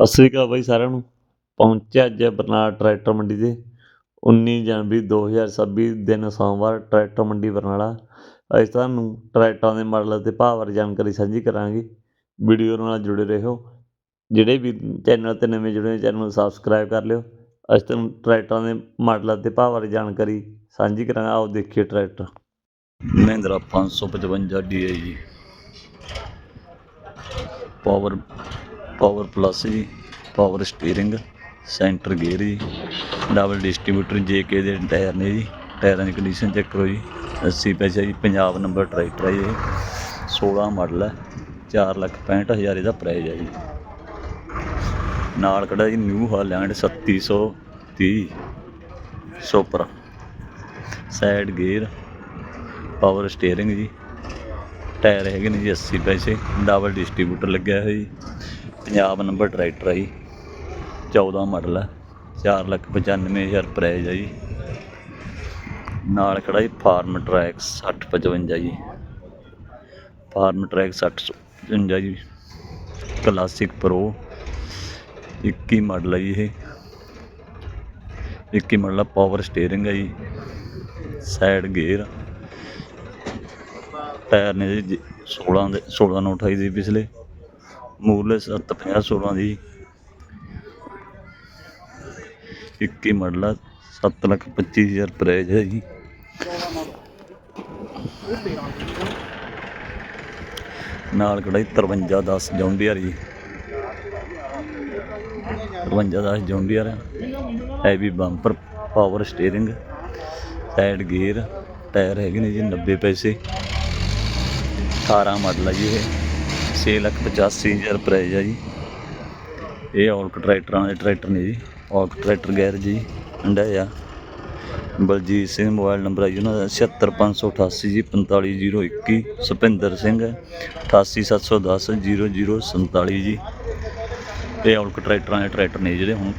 ਸਤਿ ਸ਼੍ਰੀ ਅਕਾਲ ਬਾਈ ਸਾਰਿਆਂ ਨੂੰ। ਪਹੁੰਚਿਆ ਅੱਜ ਬਰਨਾਲਾ ਟਰੈਕਟਰ ਮੰਡੀ 'ਤੇ 19 ਜਨਵਰੀ 2026 ਦਿਨ ਸੋਮਵਾਰ ਟਰੈਕਟਰ ਮੰਡੀ ਬਰਨਾਲਾ। ਅੱਜ ਤੁਹਾਨੂੰ ਟਰੈਕਟਰਾਂ ਦੇ ਮਾਡਲ ਅਤੇ ਭਾਅ ਬਾਰੇ ਜਾਣਕਾਰੀ ਸਾਂਝੀ ਕਰਾਂਗੇ। ਵੀਡੀਓ ਨਾਲ ਜੁੜੇ ਰਹੋ। ਜਿਹੜੇ ਵੀ ਚੈਨਲ 'ਤੇ ਨਵੇਂ ਜੁੜੇ ਨੇ ਚੈਨਲ ਨੂੰ ਸਬਸਕ੍ਰਾਈਬ ਕਰ ਲਿਓ। ਅੱਜ ਤੁਹਾਨੂੰ ਟਰੈਕਟਰਾਂ ਦੇ ਮਾਡਲਾਂ 'ਤੇ ਭਾਅ ਬਾਰੇ ਜਾਣਕਾਰੀ ਸਾਂਝੀ ਕਰਾਂਗਾ। ਆਓ ਦੇਖੀਏ ਟਰੈਕਟਰ। ਮਹਿੰਦਰਾ 555 DI ਜੀ। ਪਾਵਰ ਪਾਵਰ ਪਲੱਸ ਜੀ ਪਾਵਰ ਸਟੀਅਰਿੰਗ ਸੈਂਟਰ ਗੇਅਰ ਜੀ ਡਬਲ ਡਿਸਟ੍ਰੀਬਿਊਟਰ JK ਦੇ ਟਾਇਰ ਨੇ ਜੀ ਟਾਇਰਾਂ ਦੀ ਕੰਡੀਸ਼ਨ ਚੈੱਕ ਕਰੋ ਜੀ 80 ਪੈਸੇ ਜੀ, ਪੰਜਾਬ ਨੰਬਰ ਟਰੈਕਟਰ ਹੈ ਜੀ ਇਹ 16 ਮਾਡਲ ਹੈ 4 ਲੱਖ 65 ਹਜ਼ਾਰ ਇਹਦਾ ਪ੍ਰਾਈਸ ਹੈ ਜੀ। ਨਾਲ ਖੜਾ ਜੀ New Holland 3730 super side gear power steering ਜੀ ਟਾਇਰ ਹੈਗੇ ਨੇ ਜੀ 80 ਪੈਸੇ ਡਬਲ ਡਿਸਟ੍ਰੀਬਿਊਟਰ ਲੱਗਿਆ ਹੋਇਆ ਜੀ। ਪੰਜਾਬ ਨੰਬਰ ਟਰੈਕਟਰ ਆ ਜੀ। 14 ਮਾਡਲ ਹੈ 495000 ਪ੍ਰਾਈਜ਼ ਹੈ ਜੀ। ਨਾਲ ਖੜਾ ਜੀ ਫਾਰਮ ਟਰੈਕ 6055 ਜੀ। ਫਾਰਮ ਟਰੈਕ 6055 ਜੀ। ਕਲਾਸਿਕ ਪ੍ਰੋ 21 ਮਾਡਲ ਆ ਜੀ ਇਹ। 21 ਮਾਡਲ ਆ ਪਾਵਰ ਸਟੀਅਰਿੰਗ ਹੈ ਜੀ। ਸਾਈਡ ਗੇਅਰ ਟਾਇਰ ਨੇ ਜੀ 16 ਦੇ 16 ਨੂੰ 28 ਦੇ ਪਿਛਲੇ। ਮੂਰਲੇ 750 16 ਦੀ 21 ਮਾਡਲ ਆ 7 ਲੱਖ 25 ਹਜ਼ਾਰ ਪ੍ਰਾਈਸ ਹੈ ਜੀ। ਨਾਲ ਕੜਾਈ 53 10 ਜੌਂਡੀਅਰ ਜੀ। 53 10 John Deere heavy bumper power steering side gear tyre ਹੈਗੇ ਨੇ ਜੀ 90 ਪੈਸੇ। 18 ਮਾਡਲ ਹੈ ਜੀ ਇਹ। 6 ਲੱਖ 85 ਹਜ਼ਾਰ ਪ੍ਰਾਈਸ ਹੈ ਜੀ। ਇਹ ਔਲਕ ਟਰੈਕਟਰਾਂ ਦੇ ਟਰੈਕਟਰ ਨੇ ਜੀ। ਔਲਕ ਟਰੈਕਟਰ ਗੈਰੇਜ ਜੀ, ਅੰਡਾ ਹੰਡਾਇਆ ਬਲਜੀਤ ਸਿੰਘ ਮੋਬਾਈਲ ਨੰਬਰ ਹੈ ਜੀ ਉਹਨਾਂ ਦਾ। 76588 ਜੀ 45021 ਸੁਪਿੰਦਰ ਸਿੰਘ 88710 0047 ਜੀ। ਇਹ ਔਲਕ ਟਰੈਕਟਰਾਂ ਦੇ ਟਰੈਕਟਰ ਨੇ ਜਿਹੜੇ ਹੁਣ।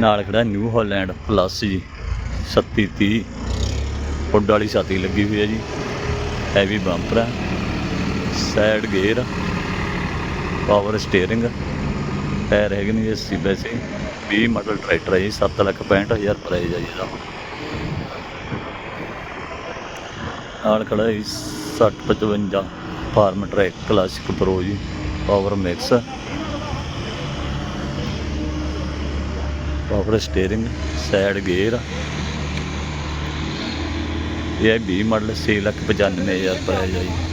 ਨਾਲ ਖੜਾ ਨਿਊ ਹਾਲੈਂਡ ਪਲੱਸ ਜੀ। 3730 ਹੁੱਡ ਵਾਲੀ ਛਾਤੀ ਲੱਗੀ ਹੋਈ ਹੈ ਜੀ। ਹੈਵੀ ਬੰਪਰ ਹੈ side gear power steering tyre ਹੈਗੇ ਨੇ ਜੀ 80 ਪੈਸੇ 20 ਮਾਡਲ ਟਰੈਕਟਰ ਹੈ ਜੀ 7 ਲੱਖ 65000 ਪ੍ਰਾਈਸ ਹੈ ਜੀ ਇਹਦਾ। ਨਾਲ ਖੜਾ ਹੈ 6055 ਫਾਰਮ ਟਰੈਕ ਕਲਾਸਿਕ ਪ੍ਰੋ ਜੀ power mix power steering side gear ਇਹ ਹੈ 20 ਮਾਡਲ 6 ਲੱਖ 95000 ਪ੍ਰਾਈਸ ਹੈ ਜੀ।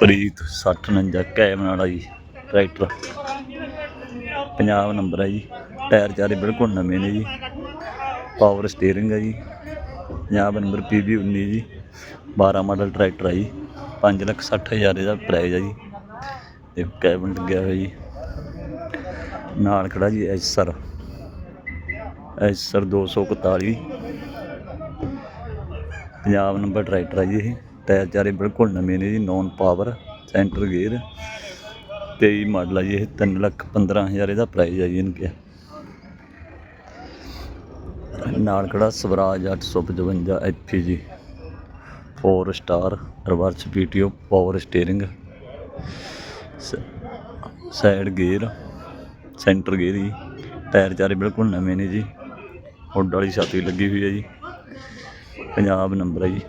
ਪ੍ਰੀਤ 6049 ਕੈਬਨ ਵਾਲਾ ਜੀ, ਟਰੈਕਟਰ। ਪੰਜਾਬ ਨੰਬਰ ਹੈ ਜੀ, ਟਾਇਰ ਚਾਰੇ ਬਿਲਕੁਲ ਨਵੇਂ ਨੇ ਜੀ। ਪਾਵਰ ਸਟੀਅਰਿੰਗ ਹੈ ਜੀ। ਪੰਜਾਬ ਨੰਬਰ PB 19 ਜੀ। 12 ਮਾਡਲ ਟਰੈਕਟਰ ਹੈ ਜੀ। 5 ਲੱਖ 60000 ਇਹਦਾ ਪ੍ਰਾਈਸ ਹੈ ਜੀ। ਤੇ ਕੈਬਨ ਲੱਗਿਆ ਹੋਇਆ ਜੀ। ਨਾਲ ਖੜਾ ਜੀ Eicher Eicher 241 Punjab number tractor ਹੈ ਜੀ ਇਹ। ਟਾਇਰ ਚਾਰੇ ਬਿਲਕੁਲ ਨਵੇਂ ਨੇ ਜੀ non power centre gear 23 model ਆ ਜੀ ਇਹ 3 ਲੱਖ 15000 ਇਹਦਾ ਪ੍ਰਾਈਸ ਆ ਜੀ ਇਹਨਾਂ ਕਿਹਾ। ਨਾਲ ਖੜਾ ਸਵਰਾਜ 855 ਐਫ ਜੀ। 4 star reverse PTO power steering side gear centre gear ਜੀ। ਟਾਇਰ ਚਾਰੇ ਬਿਲਕੁਲ ਨਵੇਂ ਨੇ ਜੀ। ਹੁੱਡ ਵਾਲੀ ਛਾਤੀ ਲੱਗੀ ਹੋਈ ਹੈ ਜੀ। ਪੰਜਾਬ ਨੰਬਰ ਹੈ ਜੀ।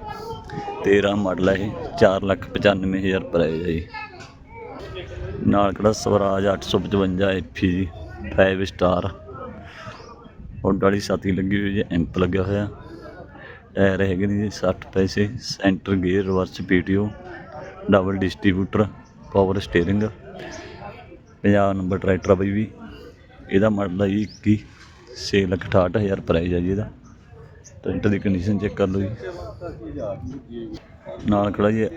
13 ਮਾਡਲ ਹੈ ਇਹ 4 ਲੱਖ 95000 ਪ੍ਰਾਈਸ ਹੈ ਜੀ। ਨਾਲ ਕਿਹੜਾ ਸਵਰਾਜ 855 ਐਫ ਜੀ 5 ਸਟਾਰ ਹੁੱਡ ਵਾਲੀ ਛਾਤੀ ਲੱਗੀ ਹੋਈ ਹੈ ਐਂਪ ਲੱਗਿਆ ਹੋਇਆ। ਟਾਇਰ ਹੈਗੇ ਨੇ ਜੀ 60 ਪੈਸੇ। Centre gear reverse PTO double distributor power steering Punjab number tractor ਆ ਬਈ ਵੀ। ਇਹਦਾ ਮਾਡਲ ਹੈ ਜੀ 21 6 ਲੱਖ 68000 ਪ੍ਰਾਈਸ ਹੈ ਜੀ ਇਹਦਾ। ਟੈਂਟ ਦੀ ਕੰਡੀਸ਼ਨ ਚੈੱਕ ਕਰ ਲਓ ਜੀ। ਨਾਲ ਖੜਾ ਜੀ।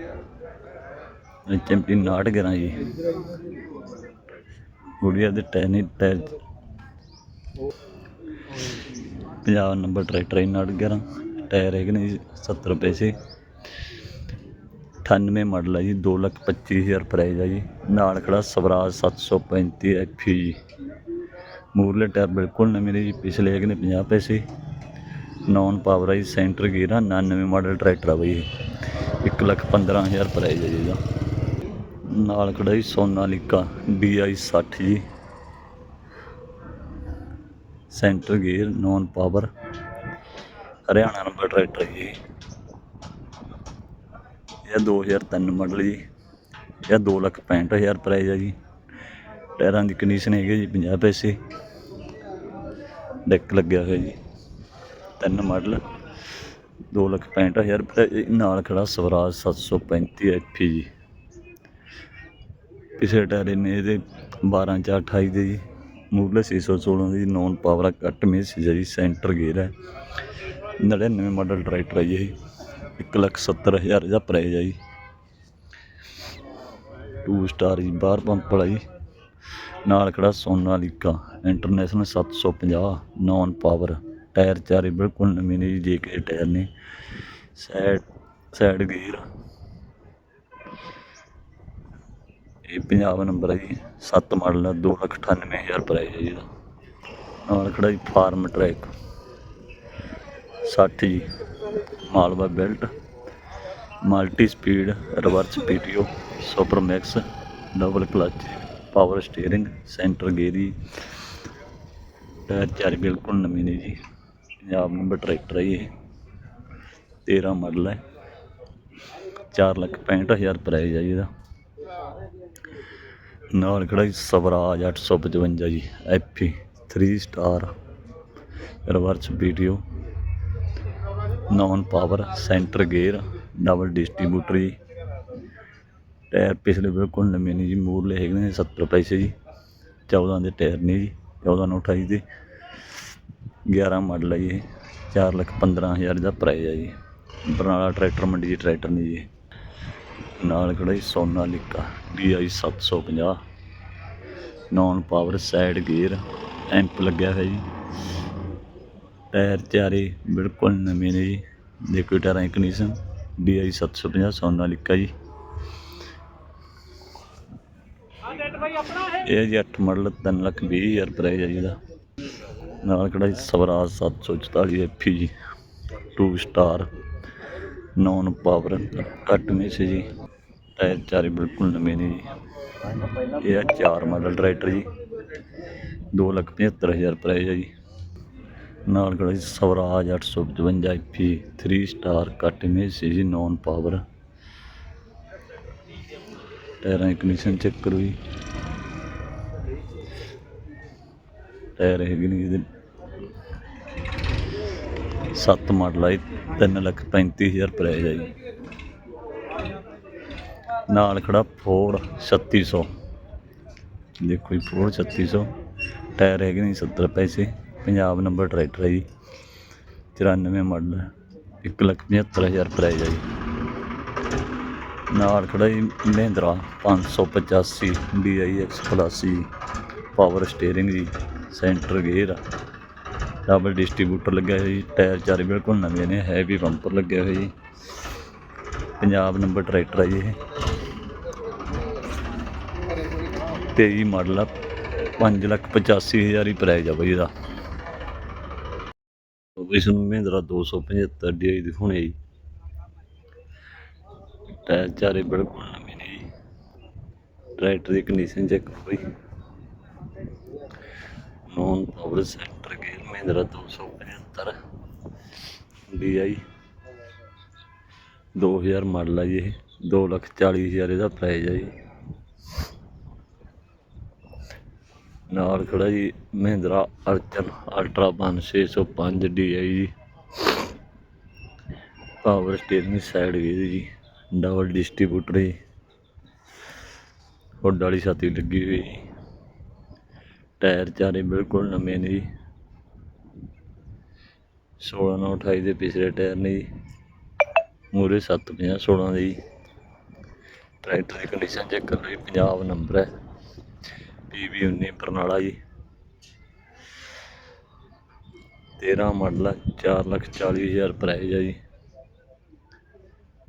ਚੈਂਪੀ 911 ਜੀ। ਗੁੜੀਆ ਦੇ ਟੈਨੀ ਟਾਇਰ ਪੰਜਾਬ ਨੰਬਰ ਟਰੈਕਟਰ ਹੈ 911 ਟਾਇਰ ਹੈਗੇ ਨੇ ਜੀ 70 ਪੈਸੇ। 98 ਮਾਡਲ ਹੈ ਜੀ 2 ਲੱਖ 25000 ਪ੍ਰਾਈਸ ਹੈ ਜੀ। ਨਾਲ ਖੜਾ ਸਵਰਾਜ 735 ਐਫ ਜੀ। ਮੂਰਲੇ ਟਾਇਰ ਬਿਲਕੁਲ ਨਵੇਂ ਨੇ ਜੀ, ਪਿਛਲੇ ਹੈਗੇ ਨੇ 50 ਪੈਸੇ। ਨੌਨ ਪਾਵਰ ਆਈ ਸੈਂਟਰ ਗੇਅਰ ਆ 99 ਮਾਡਲ ਟਰੈਕਟਰ ਆ ਬਈ ਇਹ। 1 ਲੱਖ 15000 ਪ੍ਰਾਈਸ ਹੈ ਜੀ ਇਹਦਾ। ਨਾਲ ਖੜਾ ਜੀ ਸੋਨਾਲੀਕਾ DI 60 ਜੀ। Centre gear non power Haryana number tractor ਹੈ ਜੀ ਇਹ। 2003 ਮਾਡਲ ਜੀ। ਇਹ ਦੋ ਲੱਖ ਪੈਂਹਠ ਹਜ਼ਾਰ ਪ੍ਰਾਈਜ਼ ਹੈ ਜੀ। ਟਾਇਰਾਂ ਦੀ ਕੰਡੀਸ਼ਨ ਹੈਗੀ ਜੀ 50 ਪੈਸੇ। ਡੈਕ ਲੱਗਿਆ ਹੋਇਆ ਜੀ। ਤਿੰਨ ਮਾਡਲ, ਦੋ ਲੱਖ ਪੈਂਹਠ ਹਜ਼ਾਰ ਨਾਲ ਖੜਾ ਸਵਰਾਜ 735 ਐਫੀ ਜੀ। ਪਿਛਲੇ ਟਾਇਰ ਨੇ ਇਹਦੇ 12 ਚਾਰ 28 ਦੇ ਜੀ ਮੂਰਲੇ 616 ਦੀ ਨੌਨ ਪਾਵਰ ਕੱਟ ਮੇਸ ਹੈ ਜੀ ਸੈਂਟਰ ਗੇਅਰ ਹੈ। 99 ਮਾਡਲ ਟਰੈਕਟਰ ਹੈ ਜੀ ਇਹ 1 ਲੱਖ 70 ਹਜ਼ਾਰ ਦਾ ਪ੍ਰਾਈਜ਼ ਹੈ ਜੀ। ਟੂ ਸਟਾਰ ਜੀ, ਬਾਹਰ ਪੰਪ ਵਾਲਾ ਜੀ। ਨਾਲ ਖੜਾ Sonalika international 750 non power tyre ਚਾਰੇ ਬਿਲਕੁਲ ਨਵੇਂ ਨੇ ਜੀ, ਜੇ ਕੇ ਟਾਇਰ ਨੇ। Side side gear. ਇਹ ਪੰਜਾਬ ਨੰਬਰ ਹੈ ਜੀ 7 ਮਾਡਲ ਹੈ 298000 ਪ੍ਰਾਈਸ ਹੈ ਜੀ ਇਹਦਾ। ਨਾਲ ਖੜਾ ਜੀ ਫਾਰਮ ਟਰੈਕ। 60 ਜੀ, Malwa belt, multi speed, reverse PTO, super max, double clutch, power steering, centre ਗੇਅਰੀ tyre ਚਾਰ ਬਿਲਕੁਲ ਨਵੇਂ ਨੇ ਜੀ। ਪੰਜਾਬ ਨੰਬਰ ਟਰੈਕਟਰ ਹੈ ਜੀ ਇਹ। 13 ਮਾਡਲ ਹੈ। 4 ਲੱਖ 65000 ਪ੍ਰਾਈਸ ਹੈ ਜੀ ਇਹਦਾ। ਨਾਲ ਖੜਾ ਜੀ ਸਵਰਾਜ 855 ਜੀ, FE 3 star reverse video non power centre gear double distributor ਜੀ। ਟਾਇਰ ਪਿਛਲੇ ਬਿਲਕੁਲ ਨਵੇਂ ਨੇ ਜੀ ਮੂਰਲੇ ਹੈਗੇ ਨੇ 70 ਪੈਸੇ ਜੀ। 14 ਦੇ ਟਾਇਰ ਨੇ ਜੀ 14 ਨੂੰ 28 ਦੇ। 11 ਮਾਡਲ ਹੈ ਜੀ ਇਹ। 4 ਲੱਖ 15 ਹਜ਼ਾਰ ਦਾ ਪ੍ਰਾਈਸ ਹੈ ਜੀ। ਬਰਨਾਲਾ ਟਰੈਕਟਰ ਮੰਡੀ ਦੀ ਟਰੈਕਟਰ ਨੇ ਜੀ। ਨਾਲ ਖੜਾ ਜੀ Sonalika DI 750 non power side gear amp ਲੱਗਿਆ ਹੋਇਆ ਜੀ। ਟਾਇਰ ਚਾਰੇ ਬਿਲਕੁਲ ਨਵੇਂ ਨੇ ਜੀ। ਦੇਖੋ ਟਾਇਰਾਂ ਦੀ ਕੰਡੀਸ਼ਨ DI 750 ਸੋਨਾਲੀਕਾ ਜੀ। ਇਹ ਜੀ 8 ਮਾਡਲ 3 ਲੱਖ 20 ਹਜ਼ਾਰ ਪ੍ਰਾਈਸ ਹੈ ਜੀ ਇਹਦਾ। ਨਾਲ ਖੜਾ ਜੀ ਸਵਰਾਜ 744 ਐਫੀ ਜੀ। 2 ਸਟਾਰ ਨੌਨ ਪਾਵਰ ਕੱਟ ਮੇਸੇ ਜੀ। ਟਾਇਰ ਚਾਰੇ ਬਿਲਕੁਲ ਨਵੇਂ ਨੇ ਜੀ। ਇਹ ਆ ਚਾਰ ਮਾਡਲ ਟਰੈਕਟਰ ਜੀ। 2 ਲੱਖ 75 ਹਜ਼ਾਰ ਪ੍ਰਾਈਸ ਹੈ ਜੀ। ਨਾਲ ਖੜਾ ਜੀ ਸਵਰਾਜ 855 ਐਫੀ 3 ਸਟਾਰ ਕੱਟ ਮੇਸੇ ਜੀ ਨੌਨ ਪਾਵਰ ਟਾਇਰਾਂ ਦੀ ਕੰਡੀਸ਼ਨ ਚੈੱਕ ਕਰੋ ਜੀ। ਟਾਇਰ ਹੈਗੇ ਨੇ ਇਹਦੇ 7 ਮਾਡਲ ਹੈ 3 ਲੱਖ 35 ਹਜ਼ਾਰ ਪ੍ਰਾਈਸ ਆ ਜੀ ਨਾਲ ਖੜਾ ਫੋਰਡ 3600 ਦੇਖੋ ਜੀ ਫੋਰਡ 3600 ਟਾਇਰ ਹੈਗੇ ਨੇ 70 ਪੈਸੇ। ਪੰਜਾਬ ਨੰਬਰ ਟਰੈਕਟਰ ਹੈ ਜੀ। 94 ਮਾਡਲ 1 ਲੱਖ 75 ਹਜ਼ਾਰ ਪ੍ਰਾਈਸ ਆ ਜੀ ਨਾਲ ਖੜਾ ਜੀ, ਮਹਿੰਦਰਾ 585 DIX ਪਲੱਸ ਜੀ। ਪਾਵਰ ਸਟੀਅਰਿੰਗ ਜੀ ਸੈਂਟਰ ਗੇਅਰ ਡਬਲ ਡਿਸਟ੍ਰੀਬਿਊਟਰ ਲੱਗਿਆ ਹੋਇਆ ਜੀ, ਟਾਇਰ ਚਾਰੇ ਬਿਲਕੁਲ ਨਵੇਂ ਨੇ ਹੈਵੀ ਬੰਪਰ ਲੱਗਿਆ ਹੋਇਆ ਜੀ। ਪੰਜਾਬ ਨੰਬਰ ਟਰੈਕਟਰ ਹੈ ਜੀ ਇਹ। 23 ਮਾਡਲ ਆ 5 ਲੱਖ 85 ਹਜ਼ਾਰ ਹੀ ਪ੍ਰਾਈਜ਼ ਆ ਬਈ ਇਹਦਾ। ਇਸ ਨੂੰ ਮਹਿੰਦਰਾ 275 DI ਦਿਖਾਉਣੇ ਜੀ। ਟਾਇਰ ਚਾਰੇ ਬਿਲਕੁਲ ਨਵੇਂ ਨੇ ਜੀ। ਟਰੈਕਟਰ ਦੀ ਕੰਡੀਸ਼ਨ ਚੈੱਕ ਕਰੋ ਜੀ non power centre Mahindra 275 DI 2000 model ਆ ਜੀ ਇਹ। 2 ਲੱਖ 40 ਹਜ਼ਾਰ ਇਹਦਾ ਪ੍ਰਾਈਸ ਆ ਜੀ। ਨਾਲ ਖੜਾ ਜੀ ਮਹਿੰਦਰਾ ਅਰਜਨ ਅਲਟਰਾ 605 DI ਜੀ। ਪਾਵਰ ਸਟੀਅਰਿੰਗ ਸਾਈਡ ਵੀ ਜੀ। ਡਬਲ ਡਿਸਟ੍ਰੀਬਿਊਟਰ ਜੀ। ਹੁੱਡ ਵਾਲੀ ਛਾਤੀ ਲੱਗੀ ਹੋਈ ਜੀ। ਟਾਇਰ ਚਾਰੇ ਬਿਲਕੁਲ ਨਵੇਂ ਨੇ ਜੀ। 16 ਨਾਲ 28 ਦੇ ਪਿਛਲੇ ਟਾਇਰ ਨੇ ਜੀ। ਮੂਰੇ 750 16 ਦੇ ਜੀ। ਟਰੈਕਟਰ ਦੀ ਕੰਡੀਸ਼ਨ ਚੈੱਕ ਕਰ ਲਓ ਪੰਜਾਬ ਨੰਬਰ ਹੈ। ਪੀਵੀ 19 ਬਰਨਾਲਾ ਜੀ। 13 ਮਾਡਲ ਹੈ 4 ਲੱਖ 40 ਹਜ਼ਾਰ ਪ੍ਰਾਈਜ਼ ਹੈ ਜੀ।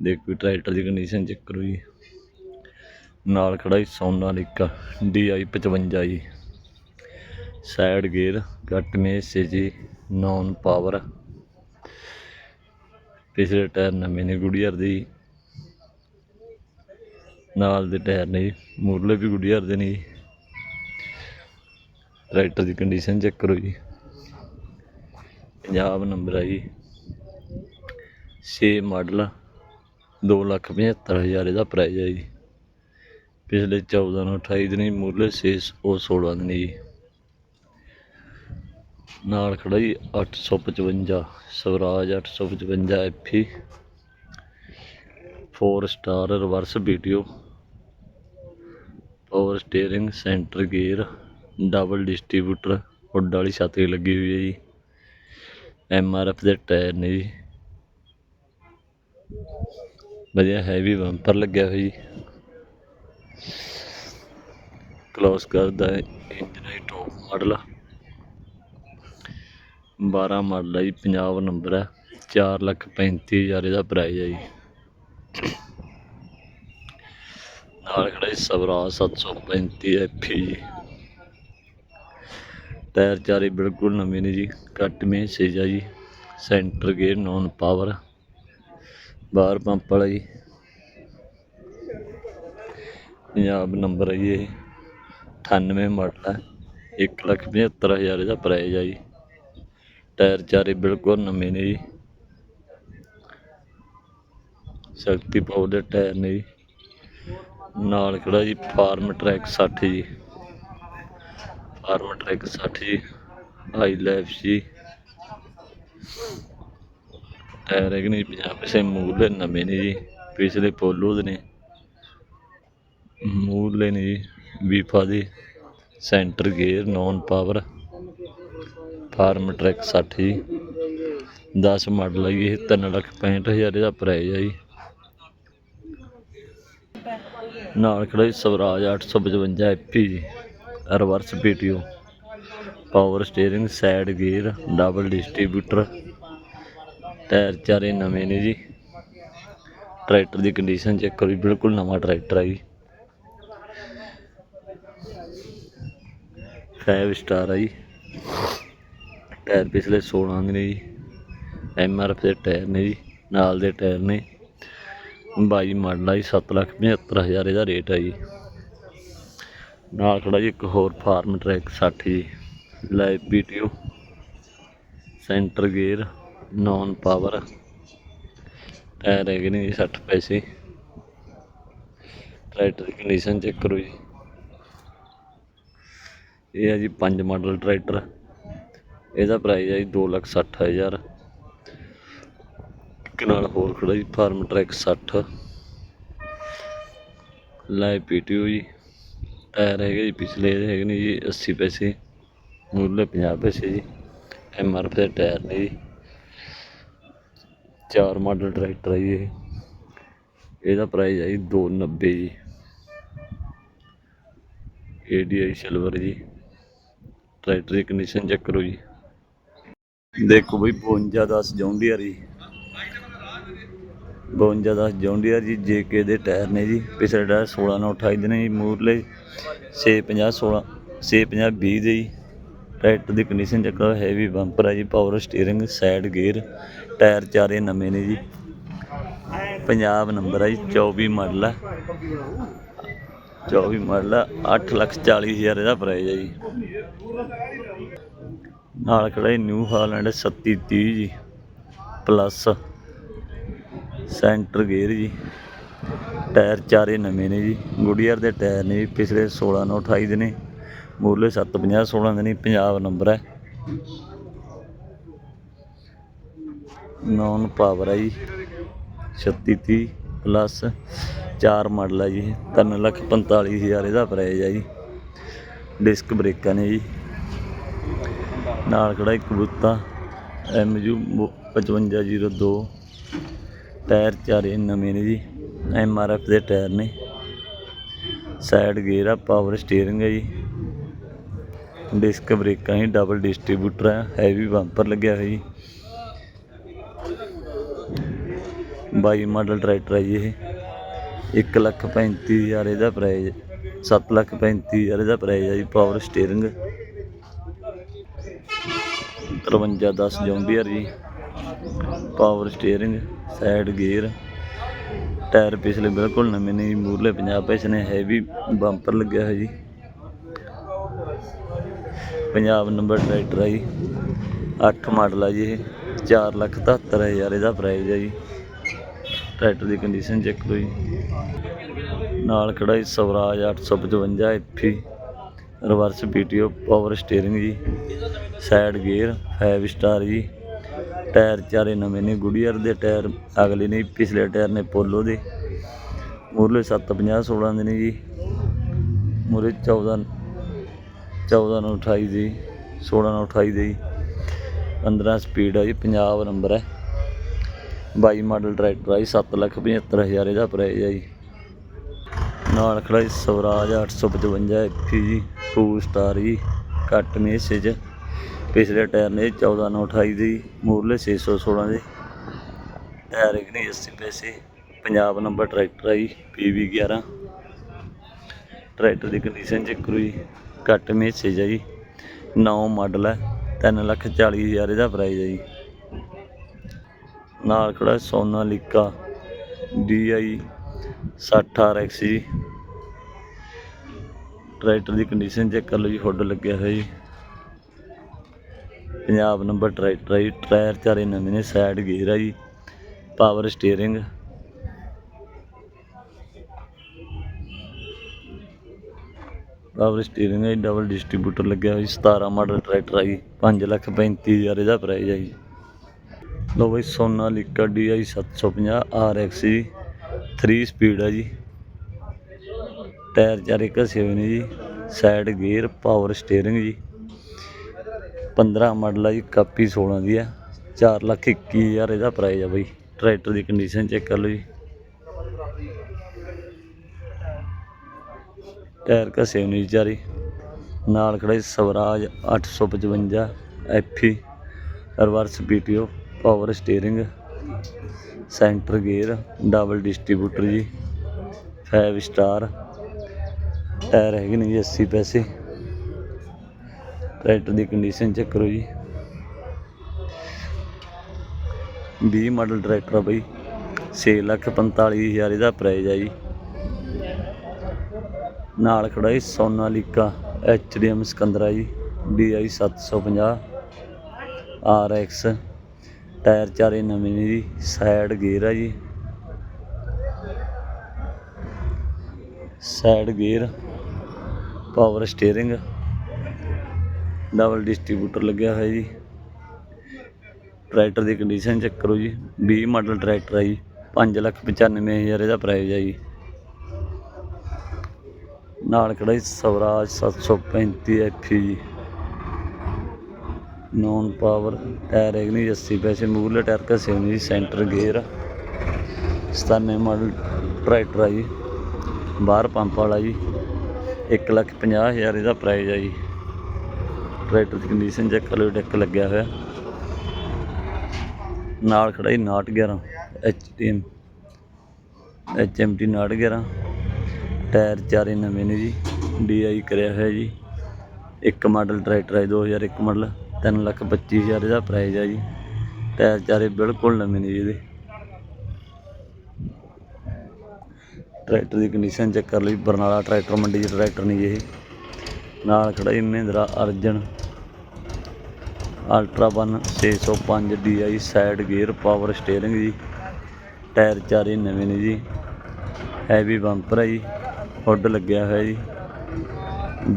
ਦੇਖੋ ਟਰੈਕਟਰ ਦੀ ਕੰਡੀਸ਼ਨ ਚੈੱਕ ਕਰੋ ਜੀ। ਨਾਲ ਖੜਾ ਜੀ ਸੋਨਾਲੀਕਾ DI 55 ਜੀ। ਸਾਈਡ ਗੇਅਰ ਕੱਟ ਮੇਸੇ ਜੀ ਨੌਨ ਪਾਵਰ ਪਿਛਲੇ ਟਾਇਰ ਨਵੇਂ ਨੇ ਗੁੜੀਅਰ ਦੀ ਨਾਲ ਦੇ ਟਾਇਰ ਨੇ ਜੀ, ਮੂਰਲੇ ਵੀ ਗੁੜੀਅਰ ਦੇ ਨੇ ਜੀ। ਟਰੈਕਟਰ ਦੀ ਕੰਡੀਸ਼ਨ ਚੈੱਕ ਕਰੋ ਜੀ। ਪੰਜਾਬ ਨੰਬਰ ਆ ਜੀ। 6 ਮਾਡਲ ਦੋ ਲੱਖ ਪਝੱਤਰ ਹਜ਼ਾਰ ਇਹਦਾ ਪ੍ਰਾਈਜ਼ ਹੈ ਜੀ। ਪਿਛਲੇ 14 ਨੂੰ 28 ਦਿਨੀ ਮੁੱਲ 6 ਉਹ 16 ਦਿਨ ਜੀ। ਨਾਲ ਖੜਾ ਜੀ 855 Swaraj 855 FE 4 star reverse video power steering centre gear double distributor hood ਵਾਲੀ ਛੱਤ ਲੱਗੀ ਹੋਈ ਹੈ ਜੀ। ਐਮ ਆਰ ਐਫ ਦੇ ਟਾਇਰ ਨੇ ਜੀ। ਵਧੀਆ ਹੈਵੀ ਬੰਪਰ ਲੱਗਿਆ ਹੋਇਆ ਜੀ। ਕਲੋਸ ਕਰਦਾ ਹੈ ਇੰਜਨ ਹੈ ਟੌਪ ਮਾਡਲ 12 ਮਾਡਲ ਹੈ ਜੀ ਪੰਜਾਬ ਨੰਬਰ ਹੈ 4 ਲੱਖ 35 ਹਜ਼ਾਰ ਇਹਦਾ ਪ੍ਰਾਈਜ਼ ਹੈ ਜੀ। ਨਾਲ ਖੜਾ ਜੀ ਸਵਰਾਜ 735 ਐਫੀ ਜੀ। ਟਾਇਰ ਚਾਰੇ ਬਿਲਕੁਲ ਨਵੇਂ ਨੇ ਜੀ ਕੱਟ ਮੇ ਸੇਜਾ ਜੀ। ਸੈਂਟਰ ਗੇਅਰ ਨੌਨ ਪਾਵਰ ਬਾਹਰ ਪੰਪ ਵਾਲਾ ਜੀ। ਪੰਜਾਬ ਨੰਬਰ ਹੈ ਜੀ ਇਹ। 98 ਮਾਡਲ ਹੈ, ਇੱਕ ਲੱਖ ਪਝੱਤਰ ਹਜ਼ਾਰ ਇਹਦਾ ਪ੍ਰਾਈਜ਼ ਹੈ ਜੀ। ਟਾਇਰ ਚਾਰੇ ਬਿਲਕੁਲ ਨਵੇਂ ਨੇ ਜੀ। ਸ਼ਕਤੀ ਪਾਵਰ ਦੇ ਟਾਇਰ ਨੇ ਜੀ। ਨਾਲ ਖੜਾ ਜੀ ਫਾਰਮ ਟਰੈਕ 60 ਜੀ। ਫਾਰਮ ਟਰੈਕ 60 ਜੀ ਹਾਈ ਲਾਈਫ ਜੀ। ਟਾਇਰ ਹੈਗੇ ਨੇ 50 ਪੈਸੇ ਮੂਲ ਨਵੇਂ ਨੇ ਜੀ, ਪਿਛਲੇ ਪੋਲੋ ਦੇ ਨੇ। ਮੂਲ ਨੇ ਜੀ, ਵੀਫਾ ਦੇ। Centre gear non power Farmtrac 60 ਜੀ 10 ਮਾਡਲ ਹੈ ਜੀ, ਇਹ 3 ਲੱਖ 65 ਹਜ਼ਾਰ ਇਹਦਾ ਪ੍ਰਾਈਜ਼ ਹੈ ਜੀ। ਨਾਲ ਖੜਾ ਜੀ ਸਵਰਾਜ 855 ਐਪੀ ਜੀ reverse PTO power steering side gear double distributor tyre ਚਾਰੇ ਨਵੇਂ ਨੇ ਜੀ। ਟਰੈਕਟਰ ਦੀ ਕੰਡੀਸ਼ਨ ਚੈੱਕ ਕਰੋ ਬਿਲਕੁਲ ਨਵਾਂ ਟਰੈਕਟਰ ਹੈ ਜੀ। ਫਾਈਵ ਸਟਾਰ ਹੈ ਜੀ। ਟਾਇਰ ਪਿਛਲੇ 16 ਦੇ ਨੇ ਜੀ। ਐਮ ਆਰ ਐਫ ਦੇ ਟਾਇਰ ਨੇ ਜੀ, ਨਾਲ ਦੇ ਟਾਇਰ ਨੇ। ਬਾਈ ਮਾਡਲ ਆ ਜੀ 7 ਲੱਖ 75 ਹਜ਼ਾਰ ਇਹਦਾ ਰੇਟ ਹੈ ਜੀ। ਨਾਲ ਖੜਾ ਜੀ ਇੱਕ ਹੋਰ ਫਾਰਮ ਟਰੈਕ 60 ਜੀ। Live PTO, centre gear, non power. Tyre ਹੈਗੇ ਨੇ ਜੀ 60 ਪੈਸੇ। ਟਰੈਕਟਰ ਦੀ ਕੰਡੀਸ਼ਨ ਚੈੱਕ ਕਰੋ ਜੀ। ਇਹ ਹੈ ਜੀ 5 ਮਾਡਲ ਟਰੈਕਟਰ। ਇਹਦਾ ਪ੍ਰਾਈਸ ਹੈ ਜੀ 2 ਲੱਖ 60 ਹਜ਼ਾਰ। ਇੱਕ ਨਾਲ ਹੋਰ ਖੜਾ ਜੀ ਫਾਰਮ ਟਰੈਕ 60 ਲਾਈਵ ਪੀਟੀਓ ਜੀ। ਟਾਇਰ ਹੈਗੇ ਜੀ ਪਿਛਲੇ ਇਹਦੇ ਹੈਗੇ ਨੇ ਜੀ 80 ਪੈਸੇ। ਮੁੱਲ 50 ਪੈਸੇ ਜੀ। ਐਮ ਆਰ ਦੇ ਟਾਇਰ ਨੇ ਜੀ। ਚਾਰ ਮਾਡਲ ਟਰੈਕਟਰ ਹੈ ਜੀ ਇਹ। ਇਹਦਾ ਪ੍ਰਾਈਸ ਹੈ ਜੀ 290 ਜੀ। ਏਡੀਆਈ ਸਿਲਵਰ ਜੀ। ਟਰੈਕਟਰ ਦੀ ਕੰਡੀਸ਼ਨ ਚੈੱਕ ਕਰੋ ਜੀ। ਦੇਖੋ ਬਈ 52 10 ਜੌਂਡੀਅਰ ਜੀ 52 10 ਜੌਂਡੀਅਰ ਜੀ ਜੇਕੇ ਦੇ ਟਾਇਰ ਨੇ ਜੀ। ਪਿਛਲੇ ਟਾਇਰ 16 ਨਾਲ 28 ਦੇ ਨੇ ਜੀ, ਮੂਰਲੇ। 650 16 650 20 ਦੇ ਜੀ। ਟਰੈਕਟਰ ਦੀ ਕੰਡੀਸ਼ਨ ਚੈੱਕ ਹੈਵੀ ਬੰਪਰ ਹੈ ਜੀ power steering side gear tyre ਚਾਰੇ ਨਵੇਂ ਨੇ ਜੀ। ਪੰਜਾਬ ਨੰਬਰ ਹੈ ਜੀ 24 ਮਾਡਲ ਹੈ 24 ਮਾਡਲ ਹੈ 8 ਲੱਖ 40 ਹਜ਼ਾਰ ਇਹਦਾ ਪ੍ਰਾਈਸ ਹੈ ਜੀ। ਨਾਲ ਖੜਾ ਨਿਊ ਹਾਲੈਂਡ 3730 ਜੀ ਪਲੱਸ ਸੈਂਟਰ ਗੇਅਰ ਜੀ। ਟਾਇਰ ਚਾਰੇ ਨਵੇਂ ਨੇ ਜੀ। ਗੁਡੀਅਰ ਦੇ ਟਾਇਰ ਨੇ ਜੀ, ਪਿਛਲੇ 16 ਨੂੰ 28 ਦੇ ਨੇ। ਮੂਰਲੇ 750 16 ਦੇ ਨੇ, ਪੰਜਾਬ ਨੰਬਰ ਹੈ। ਨੌਨ ਪਾਵਰ ਹੈ ਜੀ। 3630 ਪਲੱਸ 4 ਮਾਡਲ ਹੈ ਜੀ। 3 ਲੱਖ 45 ਹਜ਼ਾਰ ਇਹਦਾ ਪ੍ਰਾਈਸ ਹੈ ਜੀ। ਡਿਸਕ ਬ੍ਰੇਕਾਂ ਨੇ ਜੀ। ਨਾਲ ਖੜਾ ਇੱਕ ਬੁੱਤਾ ਐਮਯੂ 5502 ਟਾਇਰ ਚਾਰੇ ਨਵੇਂ ਨੇ ਜੀ, ਐਮ ਆਰ ਐਫ ਦੇ ਟਾਇਰ ਨੇ। ਸਾਈਡ ਗੇਅਰ ਆ, ਪਾਵਰ ਸਟੀਅਰਿੰਗ ਹੈ ਜੀ। ਡਿਸਕ ਬ੍ਰੇਕਾਂ ਹੀ ਡਬਲ ਡਿਸਟ੍ਰੀਬਿਊਟਰ ਆ, ਹੈਵੀ ਬੰਪਰ ਲੱਗਿਆ ਹੋਇਆ ਜੀ। 22 ਮਾਡਲ ਟਰੈਕਟਰ ਹੈ ਜੀ ਇਹ। 1 ਲੱਖ 35 ਹਜ਼ਾਰ ਇਹਦਾ ਪ੍ਰਾਈਸ 7 ਲੱਖ 35 ਹਜ਼ਾਰ ਇਹਦਾ ਪ੍ਰਾਈਸ ਹੈ ਜੀ, ਪਾਵਰ ਸਟੀਅਰਿੰਗ। 53 10 ਜੌਂਡੀਅਰ ਜੀ। Power steering side gear tyre ਪਿਛਲੇ ਬਿਲਕੁਲ ਨਵੇਂ ਨੇ ਜੀ ਮੂਰਲੇ 50 ਪੈਸੇ ਨੇ ਹੈਵੀ ਬੰਪਰ ਲੱਗਿਆ ਹੋਇਆ ਜੀ। ਪੰਜਾਬ ਨੰਬਰ ਟਰੈਕਟਰ ਆ ਜੀ। 8 ਮਾਡਲ ਆ ਜੀ ਇਹ 4 ਲੱਖ 77 ਹਜ਼ਾਰ ਇਹਦਾ ਪ੍ਰਾਈਸ ਆ ਜੀ। ਟਰੈਕਟਰ ਦੀ ਕੰਡੀਸ਼ਨ ਚੈੱਕ ਕਰੋ ਜੀ। ਨਾਲ ਖੜਾ ਜੀ Swaraj 855 FE reverse PTO power steering ਜੀ ਸਾਈਡ ਗੇਅਰ 5 ਸਟਾਰ ਜੀ ਟਾਇਰ ਚਾਰੇ ਨਵੇਂ ਨੇ ਗੁਡੀਅਰ ਦੇ ਟਾਇਰ ਅਗਲੇ ਨੇ, ਪਿਛਲੇ ਟਾਇਰ ਨੇ ਪੋਲੋ ਦੇ। ਮੂਰਲੇ 750 16 ਦੇ ਨੇ ਜੀ ਮੂਰੇ 14 14 ਨੂੰ 28 ਦੀ 16 ਨੂੰ 28 ਦੇ ਜੀ। 15 ਸਪੀਡ ਆ ਜੀ ਪੰਜਾਬ ਨੰਬਰ ਹੈ 22 ਮਾਡਲ ਟਰੈਕਟਰ ਆ ਜੀ 7 ਲੱਖ 75 ਹਜ਼ਾਰ ਇਹਦਾ ਪ੍ਰਾਈਸ ਆ ਜੀ। ਨਾਲ ਖੜਾ ਜੀ ਸਵਰਾਜ 855 ਐਫੀ ਜੀ 2 ਸਟਾਰ ਜੀ ਕੱਟ ਮੇਸੇਜ ਪਿਛਲੇ ਟਾਇਰ ਨੇ 14 ਨੂੰ 28 ਦੇ ਜੀ ਮੂਰਲੇ 616 ਦੇ। ਟਾਇਰ ਇੱਕ ਨਹੀਂ 80 ਪੈਸੇ, ਪੰਜਾਬ ਨੰਬਰ ਟਰੈਕਟਰ ਆ ਜੀ PV 11 ਟਰੈਕਟਰ ਦੀ ਕੰਡੀਸ਼ਨ ਚੈੱਕ ਕਰੋ ਜੀ ਕੱਟ ਮੇਸੇਜ ਹੈ ਜੀ। ਨੌ ਮਾਡਲ ਹੈ 3 ਲੱਖ 40 ਹਜ਼ਾਰ ਇਹਦਾ ਪ੍ਰਾਈਸ ਹੈ ਜੀ। ਨਾਲ ਖੜਾ ਸੋਨਾਲੀਕਾ DI 60 RX ਜੀ। ਟਰੈਕਟਰ ਦੀ ਕੰਡੀਸ਼ਨ ਚੈੱਕ ਕਰ ਲਓ ਜੀ ਹੁੱਡ ਲੱਗਿਆ ਹੋਇਆ ਜੀ। ਪੰਜਾਬ ਨੰਬਰ ਟਰੈਕਟਰ ਹੈ ਜੀ ਟਾਇਰ ਚਾਰੇ ਨਵੇਂ ਨੇ ਸਾਈਡ ਗੇਅਰ ਆ ਜੀ ਪਾਵਰ ਸਟੀਅਰਿੰਗ ਪਾਵਰ ਸਟੀਅਰਿੰਗ ਹੈ ਡਬਲ ਡਿਸਟ੍ਰੀਬਿਊਟਰ ਲੱਗਿਆ ਹੋਇਆ ਜੀ 17 ਮਾਡਲ ਟਰੈਕਟਰ ਆ ਜੀ 5 ਲੱਖ 35 ਹਜ਼ਾਰ ਇਹਦਾ ਪ੍ਰਾਈਸ ਆ ਜੀ। ਲੋ ਬਈ ਸੋਨਾਲੀਕਾ DI 750 RX ਜੀ 3 ਸਪੀਡ ਆ ਜੀ। ਟਾਇਰ ਚਾਰੇ ਘਸੇ ਹੋਏ ਨੇ ਜੀ ਸਾਈਡ ਗੇਅਰ ਪਾਵਰ ਸਟੀਅਰਿੰਗ ਜੀ। 15 ਮਾਡਲ ਹੈ ਜੀ, ਕਾਪੀ 16 ਦੀ ਆ। 4 ਲੱਖ 21 ਹਜ਼ਾਰ ਇਹਦਾ ਪ੍ਰਾਈਸ ਆ ਬਾਈ। ਟਰੈਕਟਰ ਦੀ ਕੰਡੀਸ਼ਨ ਚੈੱਕ ਕਰ ਲਓ ਜੀ। ਟਾਇਰ ਘਸੇ ਹੋਏ ਨੇ ਜੀ ਚਾਰੇ। ਨਾਲ ਖੜਾ ਜੀ Swaraj 855 FE reverse PTO power steering centre gear double distributor ਜੀ। 5 ਸਟਾਰ ਟਾਇਰ ਹੈਗੇ ਨੇ ਜੀ 80 ਪੈਸੇ। ਟਰੈਕਟਰ ਦੀ ਕੰਡੀਸ਼ਨ ਚੈੱਕ ਕਰੋ ਜੀ। 20 ਮਾਡਲ ਟਰੈਕਟਰ ਆ ਬਈ। 6 ਲੱਖ 45 ਹਜ਼ਾਰ ਇਹਦਾ ਪ੍ਰਾਈਜ਼ ਆ ਜੀ। ਨਾਲ ਖੜਾ ਜੀ ਸੋਨਾਲੀਕਾ ਐਚਡੀਐਮ ਸਿਕੰਦਰਾ ਜੀ DI 750 RX ਟਾਇਰ ਚਾਰੇ ਨਵੇਂ ਨੇ ਜੀ ਸਾਈਡ ਗੇਅਰ ਆ ਜੀ। Side gear power steering double distributor ਲੱਗਿਆ ਹੋਇਆ ਜੀ। ਟਰੈਕਟਰ ਦੀ ਕੰਡੀਸ਼ਨ ਚੈੱਕ ਕਰੋ ਜੀ। 20 ਮਾਡਲ ਟਰੈਕਟਰ ਹੈ ਜੀ 5 ਲੱਖ 95 ਹਜ਼ਾਰ ਇਹਦਾ ਪ੍ਰਾਈਸ ਹੈ ਜੀ। ਨਾਲ ਖੜਾ ਜੀ ਸਵਰਾਜ 735 ਐਫੀ ਜੀ। ਨੌਨ ਪਾਵਰ ਟਾਇਰ ਹੈਗੇ ਨੇ 80 ਪੈਸੇ ਮੂਰਲੇ ਟਾਇਰ ਘਸੇ ਹੋਏ ਜੀ ਸੈਂਟਰ ਗੇਅਰ 97 ਮਾਡਲ ਟਰੈਕਟਰ ਆ ਜੀ। ਬਾਹਰ ਪੰਪ ਵਾਲਾ ਜੀ। 1 ਲੱਖ 50 ਹਜ਼ਾਰ ਇਹਦਾ ਪ੍ਰਾਈਜ਼ ਆ ਜੀ। ਟਰੈਕਟਰ ਦੀ ਕੰਡੀਸ਼ਨ ਚੈੱਕ ਕਰ ਲਓ ਡੈਕ ਲੱਗਿਆ ਹੋਇਆ। ਨਾਲ ਖੜਾ ਜੀ 911 ਐਚਟੀਐਮ ਐਚਐਮਟੀ 911 ਟਾਇਰ ਚਾਰੇ ਨਵੇਂ ਨੇ ਜੀ ਡੀਆਈ ਕਰਿਆ ਹੋਇਆ ਜੀ। ਇੱਕ ਮਾਡਲ ਟਰੈਕਟਰ ਹੈ 2001 ਮਾਡਲ 3 ਲੱਖ 25 ਹਜ਼ਾਰ ਇਹਦਾ ਪ੍ਰਾਈਜ਼ ਆ ਜੀ। ਟਾਇਰ ਚਾਰੇ ਬਿਲਕੁਲ ਨਵੇਂ ਨੇ ਜੀ ਇਹਦੇ। ਟਰੈਕਟਰ ਦੀ ਕੰਡੀਸ਼ਨ ਚੈੱਕ ਕਰ ਲਈ, ਬਰਨਾਲਾ ਟਰੈਕਟਰ ਮੰਡੀ 'ਚ ਟਰੈਕਟਰ ਨਹੀਂ ਇਹ। ਨਾਲ ਖੜਾ ਜੀ Mahindra Arjun ultra 1 605 DI side gear power steering ਜੀ। ਟਾਇਰ ਚਾਰੇ ਨਵੇਂ ਨੇ ਜੀ। ਹੈਵੀ ਬੰਪਰ ਹੈ ਜੀ। ਹੁੱਡ ਲੱਗਿਆ ਹੋਇਆ ਜੀ।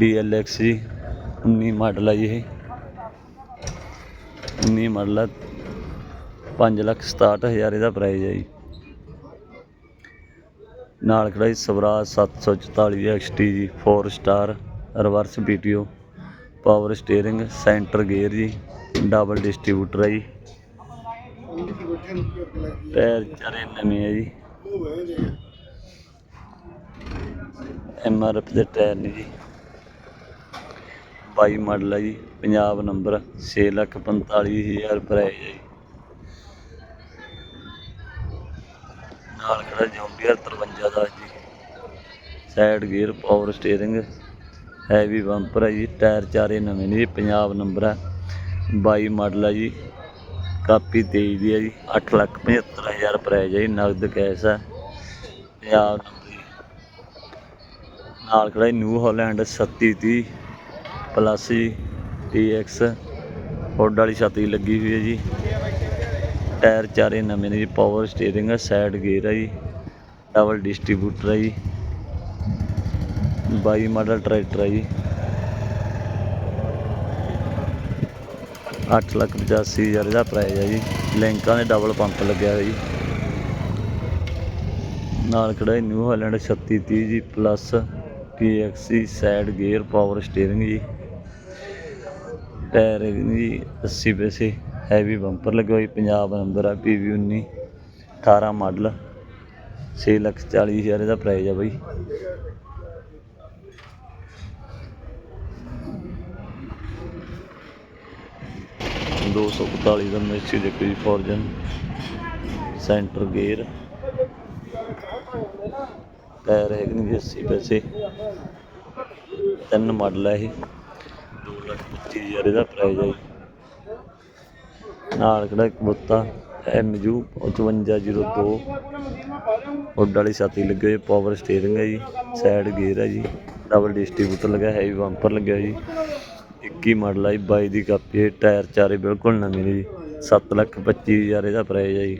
DLX ਜੀ। 19 ਮਾਡਲ ਹੈ ਜੀ ਇਹ। 19 ਮਾਡਲ ਹੈ 5 ਲੱਖ 67 ਹਜ਼ਾਰ ਇਹਦਾ ਪ੍ਰਾਈਸ ਹੈ ਜੀ। ਨਾਲ ਖੜਾ ਜੀ ਸਵਰਾਜ 744 XT ਜੀ 4 star reverse BTO power steering centre gear ਜੀ ਡਬਲ ਡਿਸਟ੍ਰੀਬਿਊਟਰ ਹੈ ਜੀ। ਟਾਇਰ ਚਾਰੇ ਨਵੇਂ ਹੈ ਜੀ। ਐਮ ਆਰ ਐਫ ਦੇ ਟਾਇਰ ਨੇ ਜੀ। 22 ਮਾਡਲ ਹੈ ਜੀ, ਪੰਜਾਬ ਨੰਬਰ 6 ਲੱਖ 45 ਹਜ਼ਾਰ ਪ੍ਰਾਈਸ ਹੈ ਜੀ। ਨਾਲ ਖੜਾ ਜੌਂਡੀਅਰ 53 ਦਾ ਜੀ। Side gear power steering heavy bumper ਹੈ ਜੀ ਟਾਇਰ ਚਾਰੇ ਨਵੇਂ ਨੇ ਜੀ, ਪੰਜਾਬ ਨੰਬਰ ਹੈ 22 ਮਾਡਲ ਹੈ ਜੀ, ਕਾਪੀ 23 ਦੀ ਹੈ ਜੀ 8 ਲੱਖ 75 ਹਜ਼ਾਰ ਪ੍ਰਾਈਸ ਹੈ ਜੀ, ਨਗਦ ਕੈਸ਼ ਹੈ ਪੰਜਾਬ ਨੰਬਰ ਨਾਲ ਖੜਾ ਜੀ ਨਿਊ ਹਾਲੈਂਡ 3730 ਪਲੱਸ ਜੀ TX ਹੁੱਡ ਵਾਲੀ ਛਤਰੀ ਲੱਗੀ ਹੋਈ ਹੈ ਜੀ। ਟਾਇਰ ਚਾਰੇ ਨਵੇਂ ਨੇ ਜੀ ਪਾਵਰ ਸਟੀਅਰਿੰਗ ਆ ਸਾਈਡ ਗੇਅਰ ਹੈ ਜੀ ਡਬਲ ਡਿਸਟ੍ਰੀਬਿਊਟਰ ਹੈ ਜੀ 22 ਮਾਡਲ ਟਰੈਕਟਰ ਹੈ ਜੀ। 8 ਲੱਖ ਪਚਾਸੀ ਹਜ਼ਾਰ ਦਾ ਪ੍ਰਾਈਸ ਹੈ ਜੀ, ਲਿੰਕਾਂ ਦੇ ਡਬਲ ਪੰਪ ਲੱਗਿਆ ਹੋਇਆ ਜੀ। ਨਾਲ ਖੜਾ ਨਿਊ ਹਾਲੈਂਡ 3630 ਜੀ plus PXC side gear power steering ਜੀ। ਟਾਇਰ ਹੈਗੇ ਨੇ ਜੀ 80 ਪੈਸੇ। ਹੈਵੀ ਬੰਪਰ ਲੱਗਿਆ ਹੋਈ, ਪੰਜਾਬ ਨੰਬਰ ਆ PV 19 18 ਮਾਡਲ 6 ਲੱਖ 40 ਹਜ਼ਾਰ ਇਹਦਾ ਪ੍ਰਾਈਸ ਆ ਬਾਈ। ਦੋ ਸੌ ਇਕਤਾਲੀ ਦਾ ਮੈਸੀ ਦੇਖੋ ਜੀ ਫੋਰਜਨ ਸੈਂਟਰ ਗੇਅਰ ਟਾਇਰ ਹੈਗੇ ਨੇ ਜੀ 80 ਪੈਸੇ। ਤਿੰਨ ਮਾਡਲ ਹੈ ਇਹ। 2 ਲੱਖ 25 ਹਜ਼ਾਰ ਇਹਦਾ ਪ੍ਰਾਈਸ ਹੈ ਨਾਲ ਕਿਹੜਾ ਇੱਕ ਬੁੱਤਾ MU 5502 ਉੱਡ ਵਾਲੀ ਛਾਤੀ ਲੱਗੇ ਹੋਈ ਪਾਵਰ ਸਟੀਅਰਿੰਗ ਹੈ ਜੀ ਸਾਈਡ ਗੇਅਰ ਹੈ ਜੀ ਡਬਲ ਡਿਸਟ੍ਰੀਬਿਊਟਰ ਲੱਗਾ ਹੈਵੀ ਬੰਪਰ ਲੱਗਿਆ ਜੀ। 21 ਮਾਡਲ ਹੈ ਜੀ 22 ਦੀ ਕਾਪੀ ਹੈ, ਟਾਇਰ ਚਾਰੇ ਬਿਲਕੁਲ ਨਵੇਂ ਨੇ ਜੀ 7 ਲੱਖ 25 ਹਜ਼ਾਰ ਇਹਦਾ ਪ੍ਰਾਈਸ ਹੈ ਜੀ।